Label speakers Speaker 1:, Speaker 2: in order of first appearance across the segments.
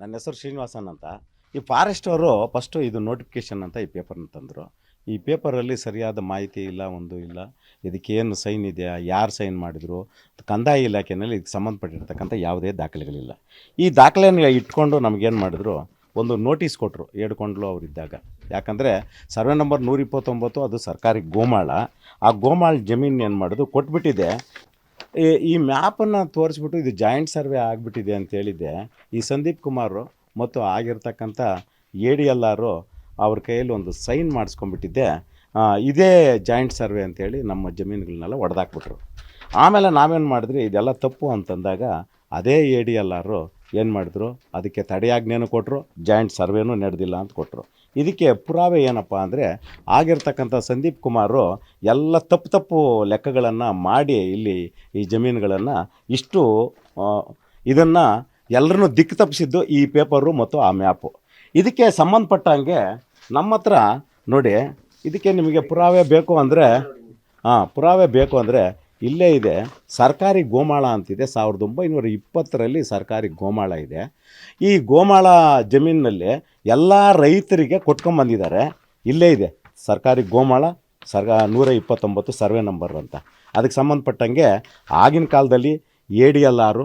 Speaker 1: ನನ್ನ ಹೆಸರು ಶ್ರೀನಿವಾಸನ್ ಅಂತ. ಈ ಫಾರೆಸ್ಟ್ ಅವರು ಫಸ್ಟು ಇದು ನೋಟಿಫಿಕೇಶನ್ ಅಂತ ಈ ಪೇಪರ್ನ ತಂದರು. ಈ ಪೇಪರಲ್ಲಿ ಸರಿಯಾದ ಮಾಹಿತಿ ಇಲ್ಲ, ಒಂದು ಇಲ್ಲ. ಇದಕ್ಕೆ ಏನು ಸೈನ್ ಇದೆಯಾ, ಯಾರು ಸೈನ್ ಮಾಡಿದ್ರು, ಕಂದಾಯ ಇಲಾಖೆಯಲ್ಲಿ ಇದಕ್ಕೆ ಸಂಬಂಧಪಟ್ಟಿರ್ತಕ್ಕಂಥ ಯಾವುದೇ ದಾಖಲೆಗಳಿಲ್ಲ. ಈ ದಾಖಲೆನ ಇಟ್ಕೊಂಡು ನಮಗೇನು ಮಾಡಿದ್ರು, ಒಂದು ನೋಟಿಸ್ ಕೊಟ್ಟರು ಏಡ್ಕೊಂಡ್ಲು ಅವರಿದ್ದಾಗ. ಯಾಕಂದರೆ ಸರ್ವೆ ನಂಬರ್ ನೂರ ಇಪ್ಪತ್ತೊಂಬತ್ತು ಅದು ಸರ್ಕಾರಿ ಗೋಮಾಳ. ಆ ಗೋಮಾಳ ಜಮೀನು ಏನು ಮಾಡೋದು, ಕೊಟ್ಬಿಟ್ಟಿದೆ. ಈ- ಈ ಮ್ಯಾಪನ್ನು ತೋರಿಸ್ಬಿಟ್ಟು ಇದು ಜಾಯಿಂಟ್ ಸರ್ವೆ ಆಗಿಬಿಟ್ಟಿದೆ ಅಂತ ಹೇಳಿದ್ದೆ. ಈ ಸಂದೀಪ್ ಕುಮಾರು ಮತ್ತು ಆಗಿರ್ತಕ್ಕಂಥ ಎ ಡಿ ಎಲ್ ಆರು ಅವ್ರ ಕೈಯಲ್ಲಿ ಒಂದು ಸೈನ್ ಮಾಡಿಸ್ಕೊಂಡ್ಬಿಟ್ಟಿದ್ದೆ. ಇದೇ ಜಾಯಿಂಟ್ ಸರ್ವೆ ಅಂತೇಳಿ ನಮ್ಮ ಜಮೀನುಗಳನ್ನೆಲ್ಲ ಒಡೆದಾಕ್ಬಿಟ್ರು. ಆಮೇಲೆ ನಾವೇನು ಮಾಡಿದ್ರಿ, ಇದೆಲ್ಲ ತಪ್ಪು ಅಂತಂದಾಗ ಅದೇ ಎ ಡಿ ಎಲ್ ಆರು ಏನು ಮಾಡಿದ್ರು, ಅದಕ್ಕೆ ತಡೆಯಾಜ್ಞೆನೂ ಕೊಟ್ಟರು ಜಾಯಿಂಟ್ ಸರ್ವೇನೂ ನಡೆದಿಲ್ಲ ಅಂತ ಕೊಟ್ಟರು ಇದಕ್ಕೆ ಪುರಾವೆ ಏನಪ್ಪ ಅಂದರೆ ಆಗಿರ್ತಕ್ಕಂಥ ಸಂದೀಪ್ ಕುಮಾರು ಎಲ್ಲ ತಪ್ಪು ತಪ್ಪು ಲೆಕ್ಕಗಳನ್ನು ಮಾಡಿ ಇಲ್ಲಿ ಈ ಜಮೀನುಗಳನ್ನು ಇಷ್ಟು ಇದನ್ನು ಎಲ್ಲರನ್ನೂ ದಿಕ್ಕು ತಪ್ಪಿಸಿದ್ದು ಈ ಪೇಪರು ಮತ್ತು ಆ ಮ್ಯಾಪು. ಇದಕ್ಕೆ ಸಂಬಂಧಪಟ್ಟಂಗೆ ನಮ್ಮ ಹತ್ರ ನೋಡಿ, ಇದಕ್ಕೆ ನಿಮಗೆ ಪುರಾವೆ ಬೇಕು ಅಂದರೆ ಹಾಂ ಪುರಾವೆ ಬೇಕು ಅಂದರೆ ಇಲ್ಲೇ ಇದೆ. ಸರ್ಕಾರಿ ಗೋಮಾಳ ಅಂತಿದೆ. ಸಾವಿರದ ಒಂಬೈನೂರ ಇಪ್ಪತ್ತರಲ್ಲಿ ಸರ್ಕಾರಿ ಗೋಮಾಳ ಇದೆ. ಈ ಗೋಮಾಳ ಜಮೀನಿನಲ್ಲಿ ಎಲ್ಲ ರೈತರಿಗೆ ಕೊಟ್ಕೊಂಬಂದಿದ್ದಾರೆ ಇಲ್ಲೇ ಇದೆ. ಸರ್ಕಾರಿ ಗೋಮಾಳ, ಸರ್ಗ ನೂರ ಇಪ್ಪತ್ತೊಂಬತ್ತು ಸರ್ವೆ ನಂಬರ್ ಅಂತ. ಅದಕ್ಕೆ ಸಂಬಂಧಪಟ್ಟಂಗೆ ಆಗಿನ ಕಾಲದಲ್ಲಿ ಎ ಡಿ ಎಲ್ ಆರು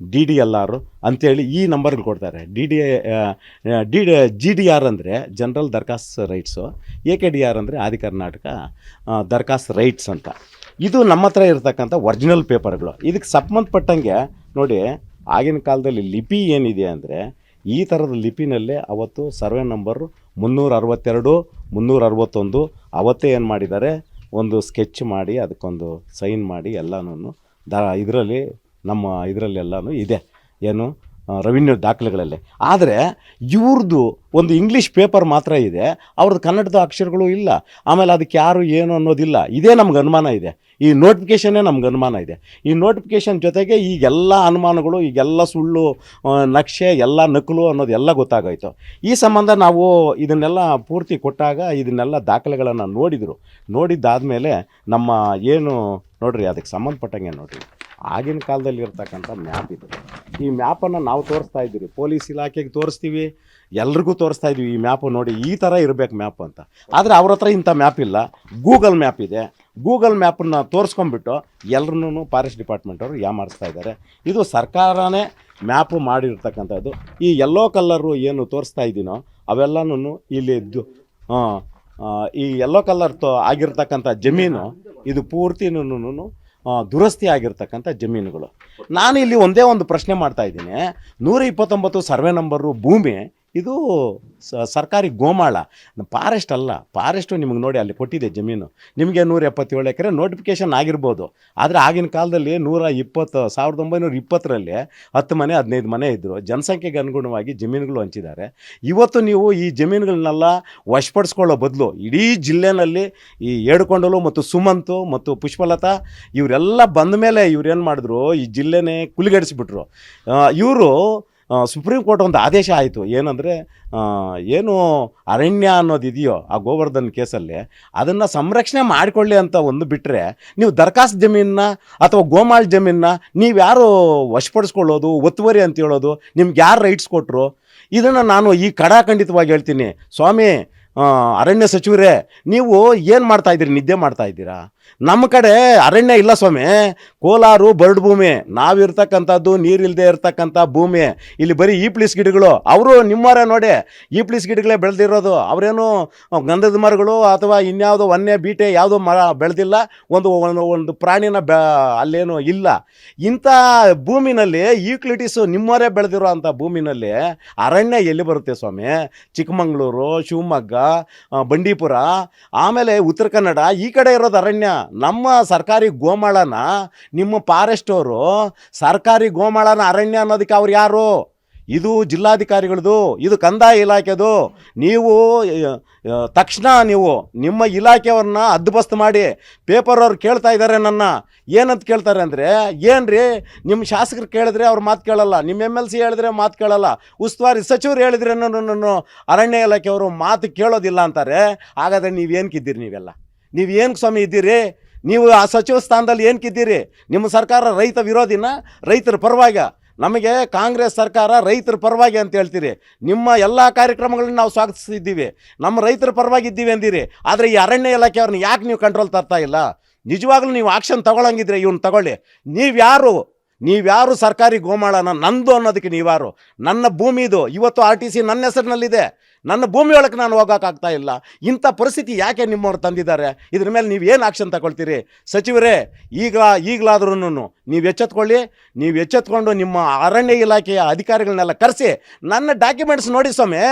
Speaker 1: ಡಿ ಡಿ ಎಲ್ ಆರು ಅಂತೇಳಿ ಈ ನಂಬರ್ಗಳು ಕೊಡ್ತಾರೆ. D D D G D R ಅಂದರೆ general ದರ್ಖಾಸ್ rights, A K D R ಅಂದರೆ ಆದಿ ಕರ್ನಾಟಕ ದರ್ಖಾಸ್ ರೈಟ್ಸ್ ಅಂತ. ಇದು ನಮ್ಮ ಹತ್ರ ಇರತಕ್ಕಂಥ ಒರಿಜಿನಲ್ ಪೇಪರ್ಗಳು. ಇದಕ್ಕೆ ಸಂಬಂಧಪಟ್ಟಂಗೆ ನೋಡಿ, ಆಗಿನ ಕಾಲದಲ್ಲಿ ಲಿಪಿ ಏನಿದೆ ಅಂದರೆ ಈ ಥರದ ಲಿಪಿನಲ್ಲೇ ಅವತ್ತು ಸರ್ವೆ ನಂಬರು ಮುನ್ನೂರ ಅರವತ್ತೆರಡು ಮುನ್ನೂರ ಅರವತ್ತೊಂದು ಅವತ್ತೇ ಏನು ಮಾಡಿದ್ದಾರೆ? ಒಂದು ಸ್ಕೆಚ್ ಮಾಡಿ, ಅದಕ್ಕೊಂದು ಸೈನ್ ಮಾಡಿ ಎಲ್ಲನೂ ದ ಇದರಲ್ಲಿ ನಮ್ಮ ಇದರಲ್ಲೆಲ್ಲನೂ ಇದೆ. ಏನು? ರೆವಿನ್ಯೂ ದಾಖಲೆಗಳಲ್ಲಿ. ಆದರೆ ಇವ್ರದ್ದು ಒಂದು ಇಂಗ್ಲೀಷ್ ಪೇಪರ್ ಮಾತ್ರ ಇದೆ. ಅವ್ರದ್ದು ಕನ್ನಡದ ಅಕ್ಷರಗಳು ಇಲ್ಲ. ಆಮೇಲೆ ಅದಕ್ಕೆ ಯಾರು ಏನು ಅನ್ನೋದಿಲ್ಲ. ಇದೇ ನಮ್ಗೆ ಅನುಮಾನ ಇದೆ. ಈ ನೋಟಿಫಿಕೇಷನ್ನೇ ನಮ್ಗೆ ಅನುಮಾನ ಇದೆ. ಈ ನೋಟಿಫಿಕೇಷನ್ ಜೊತೆಗೆ ಈಗೆಲ್ಲ ಅನುಮಾನಗಳು ಈಗೆಲ್ಲ ಸುಳ್ಳು ನಕ್ಷೆ, ಎಲ್ಲ ನಕಲು ಅನ್ನೋದೆಲ್ಲ ಗೊತ್ತಾಗೋಯ್ತು. ಈ ಸಂಬಂಧ ನಾವು ಇದನ್ನೆಲ್ಲ ಪೂರ್ತಿ ಕೊಟ್ಟಾಗ ಇದನ್ನೆಲ್ಲ ದಾಖಲೆಗಳನ್ನು ನೋಡಿದರು. ನೋಡಿದ್ದಾದಮೇಲೆ ನಮ್ಮ ಏನು, ನೋಡಿರಿ, ಅದಕ್ಕೆ ಸಂಬಂಧಪಟ್ಟಂಗೆ ನೋಡ್ರಿ. ಆಗಿನ ಕಾಲದಲ್ಲಿ ಇರ್ತಕ್ಕಂಥ ಮ್ಯಾಪ್ ಇದು. ಈ ಮ್ಯಾಪನ್ನು ನಾವು ತೋರಿಸ್ತಾ ಇದ್ದೀವಿ. ಪೊಲೀಸ್ ಇಲಾಖೆಗೆ ತೋರಿಸ್ತೀವಿ. ಎಲ್ರಿಗೂ ತೋರಿಸ್ತಾ ಇದ್ದೀವಿ ಈ ಮ್ಯಾಪು ನೋಡಿ, ಈ ಥರ ಇರಬೇಕು ಮ್ಯಾಪ್ ಅಂತ. ಆದರೆ ಅವ್ರ ಹತ್ರ ಇಂಥ ಮ್ಯಾಪ್ ಇಲ್ಲ. ಗೂಗಲ್ ಮ್ಯಾಪ್ ಇದೆ. ಗೂಗಲ್ ಮ್ಯಾಪನ್ನ ತೋರಿಸ್ಕೊಂಬಿಟ್ಟು ಎಲ್ರೂ ಫಾರೆಸ್ಟ್ ಡಿಪಾರ್ಟ್ಮೆಂಟ್ ಅವರು ಯಾಮಾರಿಸ್ತಾ ಇದ್ದಾರೆ. ಇದು ಸರ್ಕಾರನೇ ಮ್ಯಾಪು ಮಾಡಿರ್ತಕ್ಕಂಥದ್ದು. ಈ ಯೆಲ್ಲೋ ಕಲ್ಲರು ಏನು ತೋರಿಸ್ತಾ ಇದ್ದೀನೋ ಅವೆಲ್ಲನೂ ಇಲ್ಲಿ ಈ ಯೆಲ್ಲೋ ಕಲರ್ ತೋ ಆಗಿರ್ತಕ್ಕಂಥ ಜಮೀನು ಇದು ಪೂರ್ತಿನೂ ದುರಸ್ತಿ ಆಗಿರ್ತಕ್ಕಂಥ ಜಮೀನುಗಳು. ನಾನು ಇಲ್ಲಿ ಒಂದೇ ಒಂದು ಪ್ರಶ್ನೆ ಮಾಡ್ತಾ ಇದ್ದೀನಿ. ನೂರ ಇಪ್ಪತ್ತೊಂಬತ್ತು ಸರ್ವೆ ನಂಬರು ಭೂಮಿ ಇದು ಸರ್ಕಾರಿ ಗೋಮಾಳ. ಫಾರೆಸ್ಟ್ ಅಲ್ಲ. ಫಾರೆಸ್ಟು ನಿಮಗೆ ನೋಡಿ ಅಲ್ಲಿ ಕೊಟ್ಟಿದೆ ಜಮೀನು. ನಿಮಗೆ ನೂರ ಎಪ್ಪತ್ತೇಳು ಎಕರೆ ನೋಟಿಫಿಕೇಷನ್ ಆಗಿರ್ಬೋದು. ಆದರೆ ಆಗಿನ ಕಾಲದಲ್ಲಿ ನೂರ ಇಪ್ಪತ್ತು, ಸಾವಿರದ ಒಂಬೈನೂರ ಇಪ್ಪತ್ತರಲ್ಲಿ ಹತ್ತು ಮನೆ, ಹದಿನೈದು ಮನೆ ಇದ್ದರು ಜನಸಂಖ್ಯೆಗೆ ಅನುಗುಣವಾಗಿ ಜಮೀನುಗಳು ಹಂಚಿದ್ದಾರೆ. ಇವತ್ತು ನೀವು ಈ ಜಮೀನುಗಳನ್ನೆಲ್ಲ ವಶಪಡಿಸ್ಕೊಳ್ಳೋ ಬದಲು ಇಡೀ ಜಿಲ್ಲೆನಲ್ಲಿ ಈ ಏಡುಕೊಂಡಲು ಮತ್ತು ಸುಮಂತು ಮತ್ತು ಪುಷ್ಪಲತಾ ಇವರೆಲ್ಲ ಬಂದ ಮೇಲೆ ಇವ್ರೇನು ಮಾಡಿದ್ರು? ಈ ಜಿಲ್ಲೆನೇ ಕುಲಿಗಡಿಸ್ಬಿಟ್ರು. ಇವರು ಸುಪ್ರೀಂ ಕೋರ್ಟ್ ಒಂದು ಆದೇಶ ಆಯಿತು. ಏನಂದರೆ ಏನು ಅರಣ್ಯ ಅನ್ನೋದು ಇದೆಯೋ ಆ ಗೋವರ್ಧನ್ ಕೇಸಲ್ಲಿ ಅದನ್ನು ಸಂರಕ್ಷಣೆ ಮಾಡಿಕೊಳ್ಳಿ ಅಂತ ಒಂದು ಬಿಟ್ಟರೆ ನೀವು ದರ್ಖಾಸ್ತ್ ಜಮೀನನ್ನ ಅಥವಾ ಗೋಮಾಳ್ ಜಮೀನನ್ನ ನೀವು ಯಾರು ವಶಪಡಿಸ್ಕೊಳ್ಳೋದು, ಒತ್ತುವರಿ ಅಂತ ಹೇಳೋದು, ನಿಮ್ಗೆ ಯಾರು ರೈಟ್ಸ್ ಕೊಟ್ಟರು ಇದನ್ನು ನಾನು ಈ ಕಡಾಖಂಡಿತವಾಗಿ ಹೇಳ್ತೀನಿ. ಸ್ವಾಮಿ ಅರಣ್ಯ ಸಚಿವರೇ, ನೀವು ಏನು ಮಾಡ್ತಾ ಇದ್ದೀರಿ? ನಿದ್ದೆ ಮಾಡ್ತಾ ಇದ್ದೀರಾ? ನಮ್ಮ ಕಡೆ ಅರಣ್ಯ ಇಲ್ಲ ಸ್ವಾಮಿ. ಕೋಲಾರು ಬರಡು ಭೂಮಿ. ನಾವಿರ್ತಕ್ಕಂಥದ್ದು ನೀರಿಲ್ಲದೆ ಇರ್ತಕ್ಕಂಥ ಭೂಮಿ. ಇಲ್ಲಿ ಬರೀ ಈ ಪ್ಲೀಸ್ ಗಿಡಗಳು. ಅವರು ನಿಮ್ಮವರೇ ನೋಡಿ ಈ ಪ್ಲೀಸ್ ಗಿಡಗಳೇ ಬೆಳೆದಿರೋದು. ಅವರೇನು ಗಂಧದ ಮರಗಳು ಅಥವಾ ಇನ್ಯಾವುದೋ ವನ್ಯ ಬೀಟೆ ಯಾವುದೋ ಮರ ಬೆಳೆದಿಲ್ಲ. ಒಂದು ಒಂದು ಪ್ರಾಣಿನ ಬೆ, ಅಲ್ಲೇನು ಇಲ್ಲ. ಇಂಥ ಭೂಮಿನಲ್ಲಿ ಈಕ್ಲಿಟೀಸು ನಿಮ್ಮವರೇ ಬೆಳೆದಿರೋ ಅಂಥ ಭೂಮಿನಲ್ಲಿ ಅರಣ್ಯ ಎಲ್ಲಿ ಬರುತ್ತೆ ಸ್ವಾಮಿ? ಚಿಕ್ಕಮಂಗ್ಳೂರು, ಶಿವಮೊಗ್ಗ ಬಂಡೀಪುರ, ಆಮೇಲೆ ಉತ್ತರ ಕನ್ನಡ, ಈ ಕಡೆ ಇರೋದು ಅರಣ್ಯ. ನಮ್ಮ ಸರ್ಕಾರಿ ಗೋಮಾಳನ, ನಿಮ್ಮ ಫಾರೆಸ್ಟ್ ಅವರು ಸರ್ಕಾರಿ ಗೋಮಾಳನ ಅರಣ್ಯ ಅನ್ನೋದಕ್ಕೆ ಅವ್ರು ಯಾರು? ಇದು ಜಿಲ್ಲಾಧಿಕಾರಿಗಳದು, ಇದು ಕಂದಾಯ ಇಲಾಖೆದು. ನೀವು ತಕ್ಷಣ ನೀವು ನಿಮ್ಮ ಇಲಾಖೆಯವ್ರನ್ನ ಹದ್ದುಬಸ್ತ್ ಮಾಡಿ ಪೇಪರ್ ಅವ್ರು ಕೇಳ್ತಾ ಇದ್ದಾರೆ ನನ್ನ. ಏನಂತ ಕೇಳ್ತಾರೆ ಅಂದರೆ, ಏನ್ರಿ ನಿಮ್ಮ ಶಾಸಕರು ಕೇಳಿದ್ರೆ ಅವ್ರು ಮಾತು ಕೇಳಲ್ಲ ನಿಮ್ಮ ಎಂ ಎಲ್ ಸಿ ಹೇಳಿದ್ರೆ ಮಾತು ಕೇಳಲ್ಲ, ಉಸ್ತುವಾರಿ ಸಚಿವರು ಹೇಳಿದ್ರೆ ನನ್ನನ್ನು ಅರಣ್ಯ ಇಲಾಖೆಯವರು ಮಾತು ಕೇಳೋದಿಲ್ಲ ಅಂತಾರೆ. ಹಾಗಾದ್ರೆ ನೀವೇನ್ಕಿದ್ದೀರಿ ನೀವೆಲ್ಲ? ನೀವು ಏನು ಸ್ವಾಮಿ ಇದ್ದೀರಿ? ನೀವು ಆ ಸಚಿವ ಸ್ಥಾನದಲ್ಲಿ ಏನಕ್ಕಿದ್ದೀರಿ ನಿಮ್ಮ ಸರ್ಕಾರ ರೈತ ವಿರೋಧಿನ, ರೈತರ ಪರವಾಗ ನಮಗೆ ಕಾಂಗ್ರೆಸ್ ಸರ್ಕಾರ ರೈತರ ಪರವಾಗಿ ಅಂತ ಹೇಳ್ತೀರಿ. ನಿಮ್ಮ ಎಲ್ಲ ಕಾರ್ಯಕ್ರಮಗಳನ್ನ ನಾವು ಸ್ವಾಗತಿಸಿದ್ದೀವಿ. ನಮ್ಮ ರೈತರ ಪರವಾಗಿ ಇದ್ದೀವಿ ಅಂದಿರಿ. ಆದರೆ ಈ ಅರಣ್ಯ ಇಲಾಖೆಯವ್ರನ್ನ ಯಾಕೆ ನೀವು ಕಂಟ್ರೋಲ್ ತರ್ತಾ ಇಲ್ಲ? ನಿಜವಾಗ್ಲೂ ನೀವು ಆಕ್ಷನ್ ತಗೊಳಂಗಿದ್ರೆ ಇವ್ನು ತಗೊಳ್ಳಿ. ನೀವ್ಯಾರು? ನೀವ್ಯಾರು ಸರ್ಕಾರಿ ಗೋಮಾಳನ ನಂದು ಅನ್ನೋದಕ್ಕೆ ನೀವ್ಯಾರು? ನನ್ನ ಭೂಮಿದು, ಇವತ್ತು ಆರ್ ಟಿ ಸಿ ನನ್ನ ಹೆಸರಿನಲ್ಲಿದೆ. ನನ್ನ ಭೂಮಿ ಒಳಗೆ ನಾನು ಹೋಗೋಕ್ಕಾಗ್ತಾ ಇಲ್ಲ. ಇಂಥ ಪರಿಸ್ಥಿತಿ ಯಾಕೆ ನಿಮ್ಮವ್ರು ತಂದಿದ್ದಾರೆ? ಇದ್ರ ಮೇಲೆ ನೀವು ಏನು ಆಕ್ಷನ್ ತಗೊಳ್ತೀರಿ? ಸಚಿವರೇ, ಈಗ ಈಗಲಾದ್ರೂ ನೀವು ಎಚ್ಚೆತ್ಕೊಳ್ಳಿ. ನೀವು ಎಚ್ಚೆತ್ಕೊಂಡು ನಿಮ್ಮ ಅರಣ್ಯ ಇಲಾಖೆಯ ಅಧಿಕಾರಿಗಳನ್ನೆಲ್ಲ ಕರೆಸಿ, ನನ್ನ ಡಾಕ್ಯುಮೆಂಟ್ಸ್ ನೋಡಿ ಸ್ವಾಮಿ,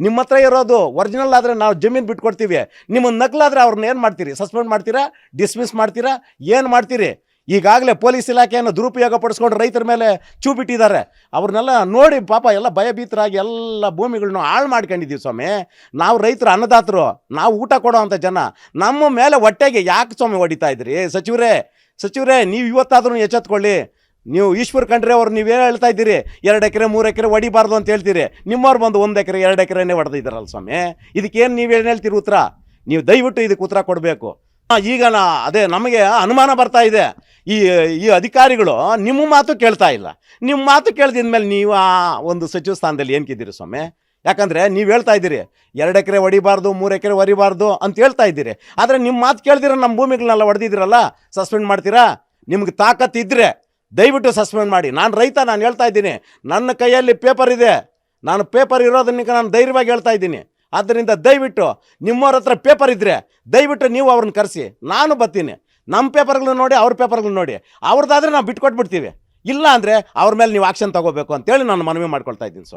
Speaker 1: ನಿಮ್ಮ ಹತ್ರ ಇರೋದು ಒರಿಜಿನಲ್ ಆದರೆ ನಾವು ಜಮೀನು ಬಿಟ್ಕೊಡ್ತೀವಿ. ನಿಮ್ಮ ನಕಲಾದರೆ ಅವ್ರನ್ನ ಏನು ಮಾಡ್ತೀರಿ? ಸಸ್ಪೆಂಡ್ ಮಾಡ್ತೀರಾ? ಡಿಸ್ಮಿಸ್ ಮಾಡ್ತೀರಾ? ಏನು ಮಾಡ್ತೀರಿ? ಈಗಾಗಲೇ ಪೊಲೀಸ್ ಇಲಾಖೆಯನ್ನು ದುರುಪಯೋಗ ಪಡಿಸ್ಕೊಂಡು ರೈತರ ಮೇಲೆ ಚೂಪಿಟ್ಟಿದ್ದಾರೆ ಅವ್ರನ್ನೆಲ್ಲ ನೋಡಿ ಪಾಪ ಎಲ್ಲ ಭಯಭೀತರಾಗಿ ಎಲ್ಲ ಭೂಮಿಗಳನ್ನು ಹಾಳು ಮಾಡ್ಕೊಂಡಿದ್ದೀವಿ ಸ್ವಾಮಿ. ನಾವು ರೈತರು ಅನ್ನದಾತರು, ನಾವು ಊಟ ಕೊಡೋ ಅಂಥ ಜನ. ನಮ್ಮ ಮೇಲೆ ಹೊಟ್ಟೆಗೆ ಯಾಕೆ ಸ್ವಾಮಿ ಹೊಡಿತಾ ಇದ್ರಿ? ಸಚಿವರೇ ಸಚಿವರೇ, ನೀವು ಇವತ್ತಾದರೂ ಎಚ್ಚೆತ್ಕೊಳ್ಳಿ. ನೀವು ಈಶ್ವರ್ ಖಂಡ್ರೆ ಅವ್ರು, ನೀವೇ ಹೇಳ್ತಾ ಇದ್ದೀರಿ? ಎರಡು ಎಕರೆ, ಮೂರು ಎಕರೆ ಹೊಡಿಬಾರ್ದು ಅಂತ ಹೇಳ್ತೀರಿ. ನಿಮ್ಮವ್ರು ಬಂದು ಒಂದು ಎಕರೆ, ಎರಡು ಎಕರೆನೇ ಹೊಡೆದಿದ್ದಾರಲ್ಲ ಸ್ವಾಮಿ. ಇದಕ್ಕೇನು ನೀವು ಏನು ಹೇಳ್ತೀರಿ ಉತ್ತರ? ನೀವು ದಯವಿಟ್ಟು ಇದಕ್ಕೆ ಉತ್ತರ ಕೊಡಬೇಕು. ಈಗ ಅದೇ ನಮಗೆ ಅನುಮಾನ ಬರ್ತಾ ಇದೆ. ಈ ಈ ಅಧಿಕಾರಿಗಳು ನಿಮ್ಮ ಮಾತು ಕೇಳ್ತಾ ಇಲ್ಲ. ನಿಮ್ಮ ಮಾತು ಕೇಳ್ದಿದ ಮೇಲೆ ನೀವು ಆ ಒಂದು ಸಚಿವ ಸ್ಥಾನದಲ್ಲಿ ಏನಕ್ಕಿದ್ದೀರಿ ಸ್ವಾಮಿ? ಯಾಕಂದರೆ ನೀವು ಹೇಳ್ತಾ ಇದ್ದೀರಿ, ಎರಡು ಎಕರೆ ಹೊಡಿಬಾರ್ದು, ಮೂರು ಎಕರೆ ಹೊಡಿಬಾರ್ದು ಅಂತ ಹೇಳ್ತಾ ಇದ್ದೀರಿ. ಆದರೆ ನಿಮ್ಮ ಮಾತು ಕೇಳ್ದಿರ ನಮ್ಮ ಭೂಮಿಗಳನ್ನೆಲ್ಲ ಹೊಡೆದಿದ್ದೀರಲ್ಲ, ಸಸ್ಪೆಂಡ್ ಮಾಡ್ತೀರಾ? ನಿಮ್ಗೆ ತಾಕತ್ತು ಇದ್ದರೆ ದಯವಿಟ್ಟು ಸಸ್ಪೆಂಡ್ ಮಾಡಿ. ನಾನು ರೈತ, ನಾನು ಹೇಳ್ತಾ ಇದ್ದೀನಿ, ನನ್ನ ಕೈಯಲ್ಲಿ ಪೇಪರ್ ಇದೆ. ನಾನು ಪೇಪರ್ ಇರೋದನ್ನ ನಾನು ಧೈರ್ಯವಾಗಿ ಹೇಳ್ತಾ ಇದ್ದೀನಿ. ಆದ್ದರಿಂದ ದಯವಿಟ್ಟು ನಿಮ್ಮವ್ರ ಹತ್ರ ಪೇಪರ್ ಇದ್ದರೆ ದಯವಿಟ್ಟು ನೀವು ಅವ್ರನ್ನ ಕರೆಸಿ. ನಾನು ಬರ್ತೀನಿ. ನಮ್ಮ ಪೇಪರ್ಗಳನ್ನ ನೋಡಿ, ಅವ್ರ ಪೇಪರ್ಗಳನ್ನ ನೋಡಿ. ಅವ್ರದ್ದಾದ್ರೆ ನಾವು ಬಿಟ್ಕೊಟ್ಬಿಡ್ತೀವಿ. ಇಲ್ಲ ಅಂದರೆ ಅವ್ರ ಮೇಲೆ ನೀವು ಆಕ್ಷನ್ ತಗೋಬೇಕು ಅಂತೇಳಿ ನಾನು ಮನವಿ ಮಾಡ್ಕೊಳ್ತಾ ಇದ್ದೀನಿ ಸರ್.